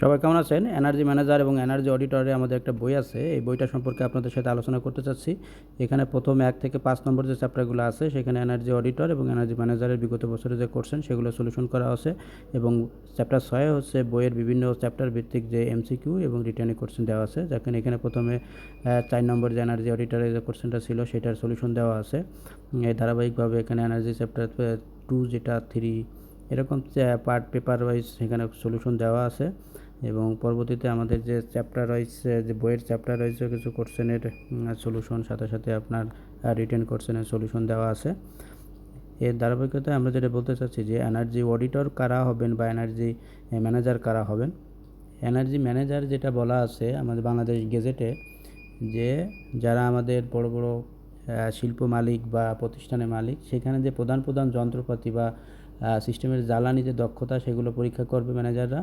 সবাই কেমন আছেন? এনার্জি ম্যানেজার এবং এনার্জি অডিটরে আমাদের একটা বই আছে। এই বইটা সম্পর্কে আপনাদের সাথে আলোচনা করতে চাচ্ছি। এখানে প্রথম এক থেকে পাঁচ নম্বর যে চ্যাপ্টারগুলো আছে, সেখানে এনার্জি অডিটর এবং এনার্জি ম্যানেজারের বিগত বছরে যে করছেন, সেগুলো সলিউশন করা আছে এবং চ্যাপ্টার ছয় হচ্ছে বইয়ের বিভিন্ন চ্যাপ্টার ভিত্তিক যে এমসিকিউ এবং রিটার্নিং কোশ্চেন দেওয়া আছে। যেখানে এখানে প্রথমে চার নম্বর যে এনার্জি অডিটরের যে কোশ্চেনটা ছিল, সেটার সলিউশন দেওয়া আছে। এই ধারাবাহিকভাবে এখানে এনার্জি চ্যাপ্টার টু যেটা থ্রি এরকম পার্ট পেপার ওয়াইজ সেখানে সলিউশন দেওয়া আছে। এবং পরবর্তীতে আমাদের যে চ্যাপ্টার রয়েছে, যে বইয়ের চ্যাপ্টার রয়েছে, কিছু কোশ্চেনের সলিউশন সাথে সাথে আপনার রিটেন কোশ্চেনের সলিউশন দেওয়া আছে। এর ধারাবাহিকতায় আমরা যেটা বলতে চাচ্ছি যে এনার্জি অডিটর কারা হবেন বা এনার্জি ম্যানেজার কারা হবেন? এনার্জি ম্যানেজার যেটা বলা আছে আমাদের বাংলাদেশ গেজেটে, যে যারা আমাদের বড় বড় শিল্প মালিক বা প্রতিষ্ঠানের মালিক, সেখানে যে প্রধান প্রধান যন্ত্রপাতি বা সিস্টেমের জ্বালানি যে দক্ষতা, সেগুলো পরীক্ষা করবে ম্যানেজাররা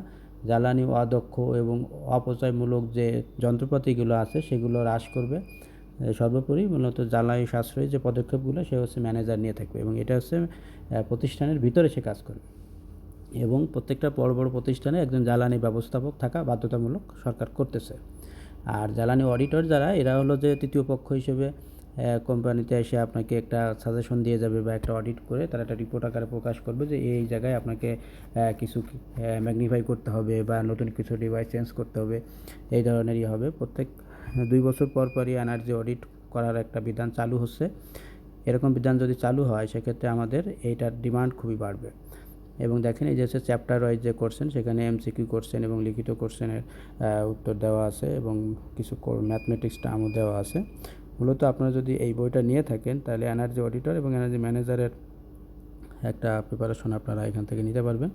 জ্বালানি অদক্ষ এবং অপচয়মূলক যে যন্ত্রপাতিগুলো আছে সেগুলো হ্রাস করবে। সর্বোপরি মূলত জ্বালানি সাশ্রয়ী যে পদক্ষেপগুলো সে হচ্ছে ম্যানেজার নিয়ে থাকবে এবং এটা হচ্ছে প্রতিষ্ঠানের ভিতরে সে কাজ করবে। এবং প্রত্যেকটা বড় বড় প্রতিষ্ঠানে একজন জ্বালানি ব্যবস্থাপক থাকা বাধ্যতামূলক সরকার করতেছে। আর জ্বালানি অডিটর যারা, এরা হলো যে তৃতীয় পক্ষ হিসেবে কোম্পানিতে এসে আপনাকে একটা সাজেশন দিয়ে যাবে বা একটা অডিট করে তারা একটা রিপোর্ট আকারে প্রকাশ করবে যে এই জায়গায় আপনাকে কিছু ম্যাগনিফাই করতে হবে বা নতুন কিছু ডিভাইস চেঞ্জ করতে হবে। এই ধরনেরই হবে। প্রত্যেক দুই বছর পর পরই এনার্জি অডিট করার একটা বিধান চালু হচ্ছে। এরকম বিধান যদি চালু হয়, সেক্ষেত্রে আমাদের এইটার ডিমান্ড খুবই বাড়বে। এবং দেখেন, এই যে হচ্ছে চ্যাপ্টার ওয়াইজ যে কোশ্চেন সেখানে এমসিকিউ কোশ্চেন এবং লিখিত কোশ্চেনের উত্তর দেওয়া আছে এবং কিছু ম্যাথমেটিক্স টার্মও দেওয়া আছে। মূলত আপনারা যদি এই বইটা নিয়ে থাকেন, তাহলে এনার্জি অডিটর এবং এনার্জি ম্যানেজারের একটা প্রিপারেশন আপনারা এখান থেকে নিতে পারবেন।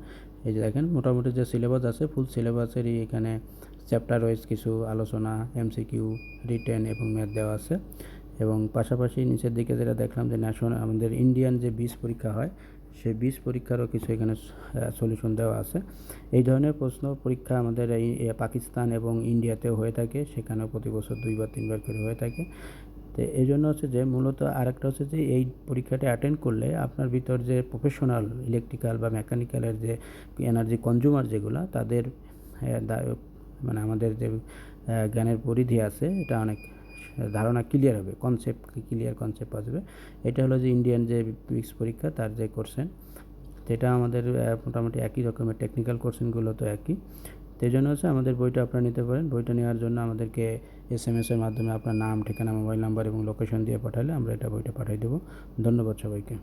এই যে দেখেন, মোটামুটি যে সিলেবাস আছে ফুল সিলেবাসেরই এখানে চ্যাপ্টার ওয়াইজ কিছু আলোচনা এমসিকিউ রিটেন এবং ম্যাথ দেওয়া আছে। এবং পাশাপাশি নিচের দিকে যেটা দেখলাম যে ন্যাশনাল আমাদের ইন্ডিয়ান যে বীজ পরীক্ষা হয়, সেই বীজ পরীক্ষারও কিছু এখানে সলিউশন দেওয়া আছে। এই ধরনের প্রশ্ন পরীক্ষা আমাদের এই পাকিস্তান এবং ইন্ডিয়াতেও হয়ে থাকে, সেখানেও প্রতি বছর দুইবার তিনবার করে হয়ে থাকে। তো এই জন্য হচ্ছে যে মূলত আরেকটা হচ্ছে যে এই পরীক্ষাটা অ্যাটেন্ড করলে আপনার ভিতর যে প্রফেশনাল ইলেকট্রিক্যাল বা মেকানিক্যালের যে এনার্জি কনজিউমার যেগুলো তাদের আহ, মানে আমাদের যে জ্ঞানের পরিধি আছে এটা অনেক ধারণা ক্লিয়ার হবে কনসেপ্ট ক্লিয়ার কনসেপ্ট আসবে। এটা হলো যে ইন্ডিয়ান যে পিক্স পরীক্ষা তার যে কোর্সেন সেটা আমাদের মোটামুটি একই রকমের টেকনিক্যাল কোর্সেনগুলো তো একই। তো এই জন্য হচ্ছে আমাদের বইটা আপনারা নিতে পারেন। বইটা নেওয়ার জন্য আমাদেরকে এস এম এসের মাধ্যমে আপনার নাম, ঠিকানা, মোবাইল নাম্বার এবং লোকেশন দিয়ে পাঠালে আমরা এটা বইটা পাঠিয়ে দেবো। ধন্যবাদ সবাইকে।